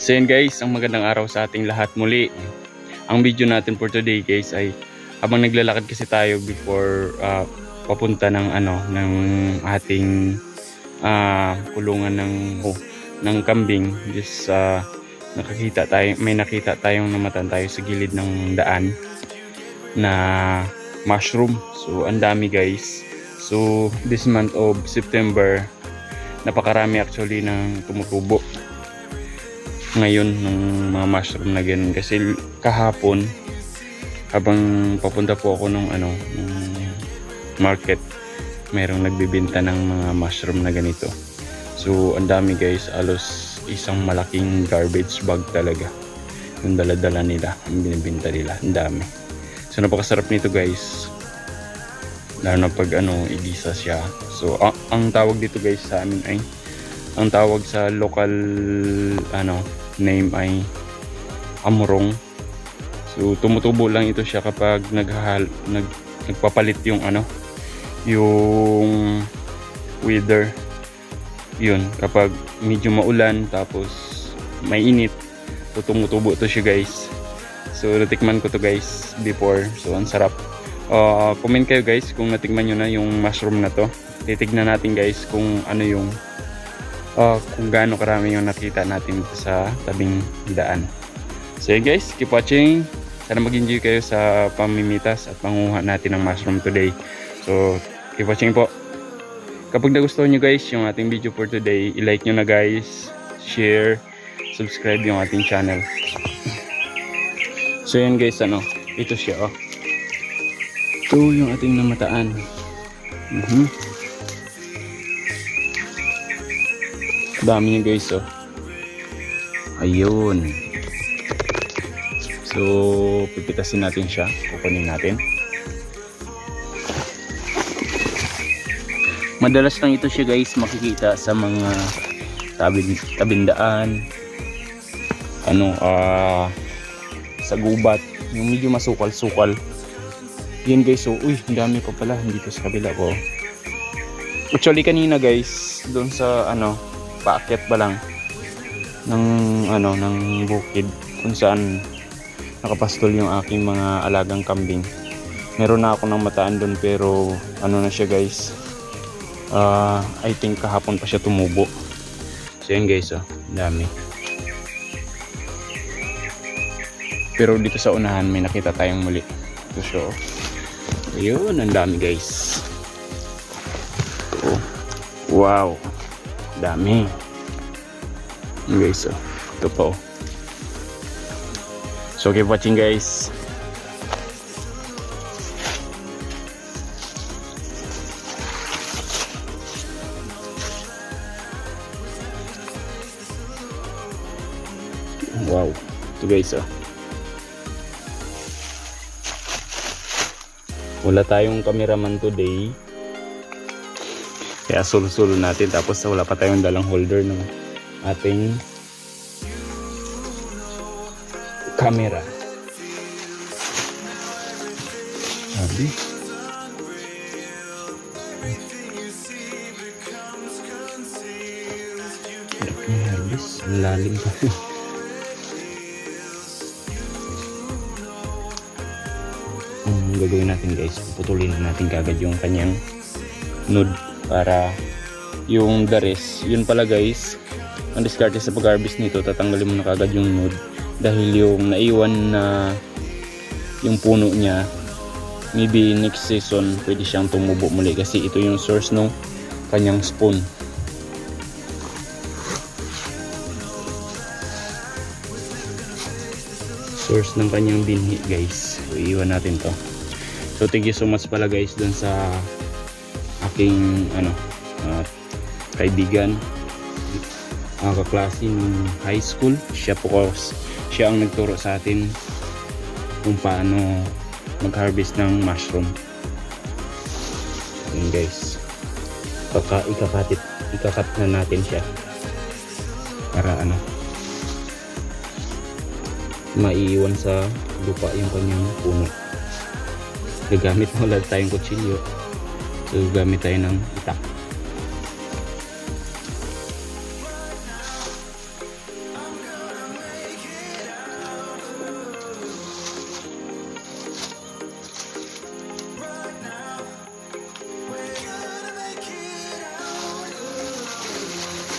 So yun guys, ang magandang araw sa ating lahat muli. Ang video natin for today guys ay habang naglalakad kasi tayo before ah, papunta ng ano ng ating ah, kulungan ng oh, ng kambing just ah, nakakita tayo may nakita tayong namatan tayo sa gilid ng daan na mushroom. So ang dami guys. So this month of September napakarami actually ng tumutubo ngayon ng mga mushroom na ganun. Kasi kahapon habang papunta po ako nung ano nung market merong nagbibenta ng mga mushroom na ganito. So ang dami guys. Alos isang malaking garbage bag talaga. Yung dala-dala nila ang binibenta nila. Ang dami. So napakasarap nito guys. Lalo na pag ano igisa siya. So a- ang tawag dito guys sa amin ay ang tawag sa local ano name ay amurong. So tumutubo lang ito siya kapag naghahal nag, nagpapalit yung ano yung weather. Yun kapag medyo maulan tapos may init so tumutubo to siya guys. So natikman ko to guys before. So ang sarap. Uh, comment kayo guys kung natikman nyo na yung mushroom na to. Titignan natin guys kung ano yung uh, kung gaano karami yung nakita natin dito sa tabing daan. So yun guys, keep watching. Sana mag-enjoy kayo sa pamimitas at panguha natin ng mushroom today. So, keep watching po. Kapag nagustuhan nyo guys yung ating video for today, i-like nyo na guys, share, subscribe yung ating channel. So yun guys, ano, ito siya oh. Ito yung ating namataan. Mhm. Dami niya guys oh. Ayun. So, pipitasin natin siya. Kukunin natin. Madalas lang ito siya guys makikita sa mga tabi tabindaan. Ano, ah sa gubat. Yung medyo masukal-sukal. Yan guys, so, uy, ang dami pa pala. Dito sa kabila ko. Actually, kanina guys, doon sa, ano, paakyat pa lang. Ng ano ng bukid kung saan nakapastol yung aking mga alagang kambing. Meron na ako ng mataan doon pero ano na siya guys. Ah, I think kahapon pa siya tumubo. So yun guys oh. Dami. Pero dito sa unahan may nakita tayong muli. To show ayun ang dami guys. Oh. wow dami. Guys oh. ito pa oh so keep watching guys. Wow. Ito guys oh. Wala tayong cameraman today kaya sul-sul natin tapos wala pa tayong dalang holder ng ating camera. Sabi. Ang lalim pa. Ang gagawin natin guys, putulin na natin kagad yung kanyang node para yung the yun pala guys ang diskarte sa pag-harvest nito tatanggalin mo na kagad yung node dahil yung naiwan na yung puno niya maybe next season pwede siyang tumubo muli kasi ito yung source ng kanyang spawn source ng kanyang binhi guys. Iiwan natin to. So thank you so much pala guys dun sa aking ano uh, kaibigan ang kaklase ng high school. Siya po siya ang nagturo sa atin kung paano mag harvest ng mushroom. Yun guys. Kaka, ikakatit ikakat na natin siya para ano maiiwan sa lupa yung kanyang puno. Gagamit mo lang tayong kutsilyo So gamit tayo ng itak.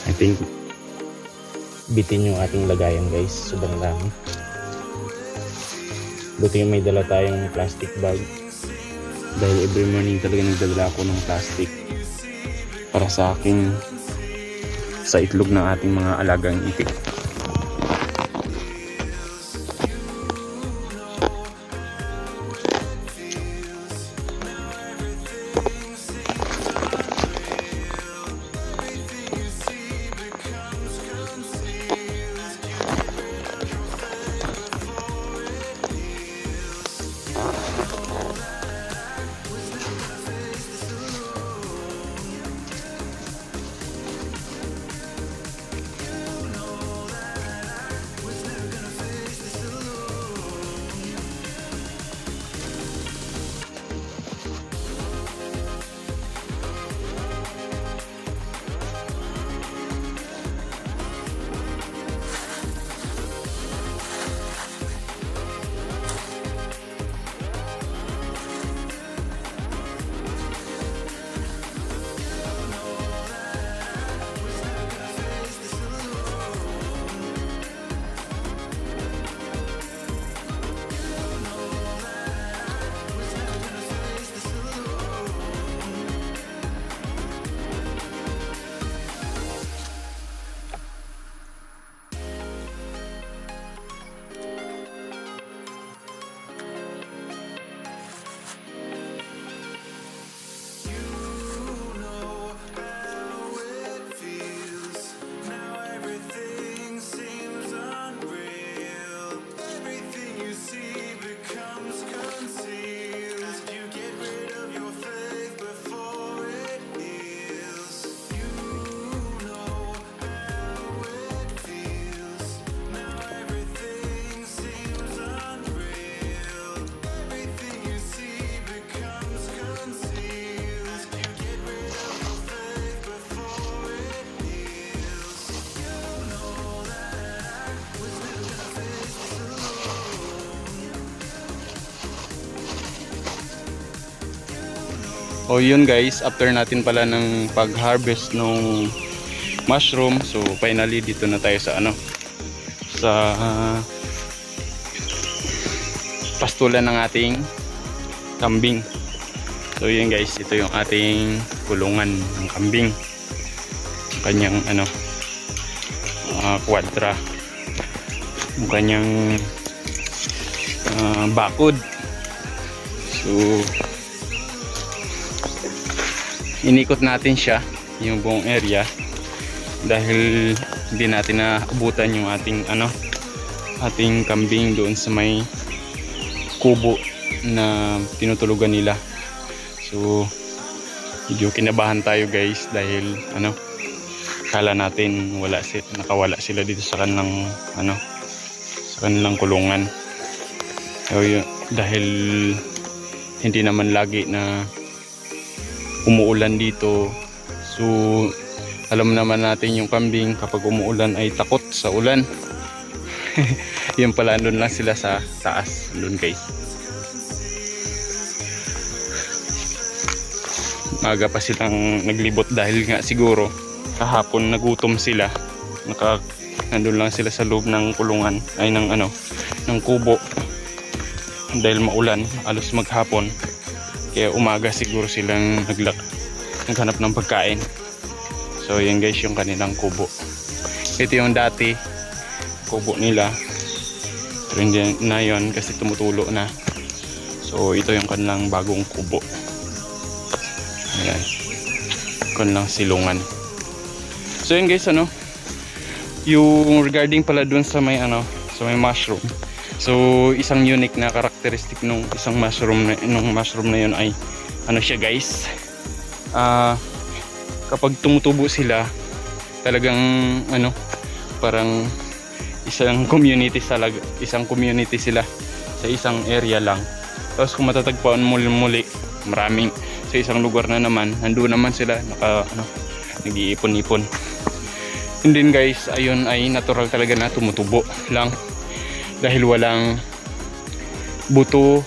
I think bitin yung ating lagayan guys. Sobrang dami. Buti may dala tayong plastic bag. Dahil every morning talaga nagdadala ako ng plastic para sa aking sa itlog ng ating mga alagang itik. O yun guys, after natin pala ng pag-harvest nung mushroom, so finally dito na tayo sa ano sa ah, pastulan ng ating kambing. So yun guys, ito yung ating kulungan ng kambing. Kanyang ano ah, kwadra. Yung kanyang ah, bakod. So inikot natin siya yung buong area dahil hindi natin naabutan yung ating ano ating kambing doon sa may kubo na tinutulugan nila. So medyo kinabahan tayo guys dahil ano kala natin wala si nakawala sila dito sa kanilang ano sa kanilang kulungan. So, yun, dahil hindi naman lagi na umuulan dito. So, alam naman natin yung kambing kapag umuulan ay takot sa ulan. Yun pala, andun lang sila sa taas. Andun guys. Maga pa silang naglibot dahil nga siguro kahapon nagutom sila. Naka, nandun lang sila sa loob ng kulungan ay ng ano, ng kubo. Dahil maulan, alos maghapon. Kaya umaga siguro silang naglak naghanap ng pagkain. So yan guys yung kanilang kubo. Ito yung dati kubo nila. Pero hindi na yun kasi tumutulo na. So ito yung kanilang bagong kubo. Ayan. Kanilang silungan. So yun guys ano. Yung regarding pala dun sa may ano, sa may mushroom. So, isang unique na characteristic nung isang mushroom na, nung mushroom na yun ay ano siya guys. Ah, kapag tumutubo sila, talagang ano, parang isang community talaga, isang community sila sa isang area lang. Tapos kung matatagpuan muli muli, maraming sa isang lugar na naman, nandoon naman sila naka ano, nag-iipon-ipon. And then guys, ayun ay natural talaga na tumutubo lang dahil walang buto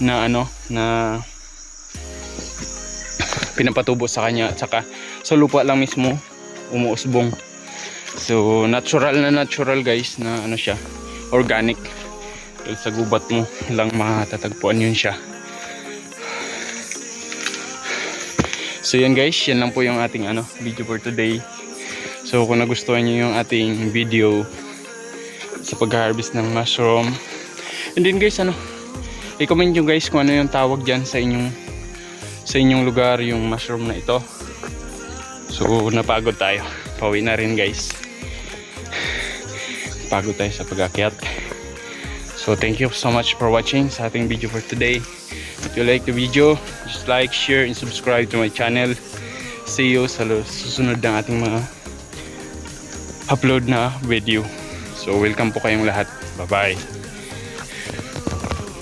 na ano na pinapatubo sa kanya at saka sa lupa lang mismo umuusbong. So, natural na natural guys na ano siya, organic. Dahil sa gubat mo lang matatagpuan yun siya. So yan guys, yan lang po yung ating ano, video for today. So kung nagustuhan niyo yung ating video sa pag-harvest ng mushroom. And then guys, ano, i-comment nyo guys kung ano yung tawag dyan sa inyong sa inyong lugar yung mushroom na ito. So napagod tayo. Pauwi na rin guys. Pagod tayo sa pag-akyat. So thank you so much for watching sa ating video for today. If you like the video, just like, share, and subscribe to my channel. See you sa susunod ng ating mga upload na video. So welcome po kayong lahat. Bye-bye.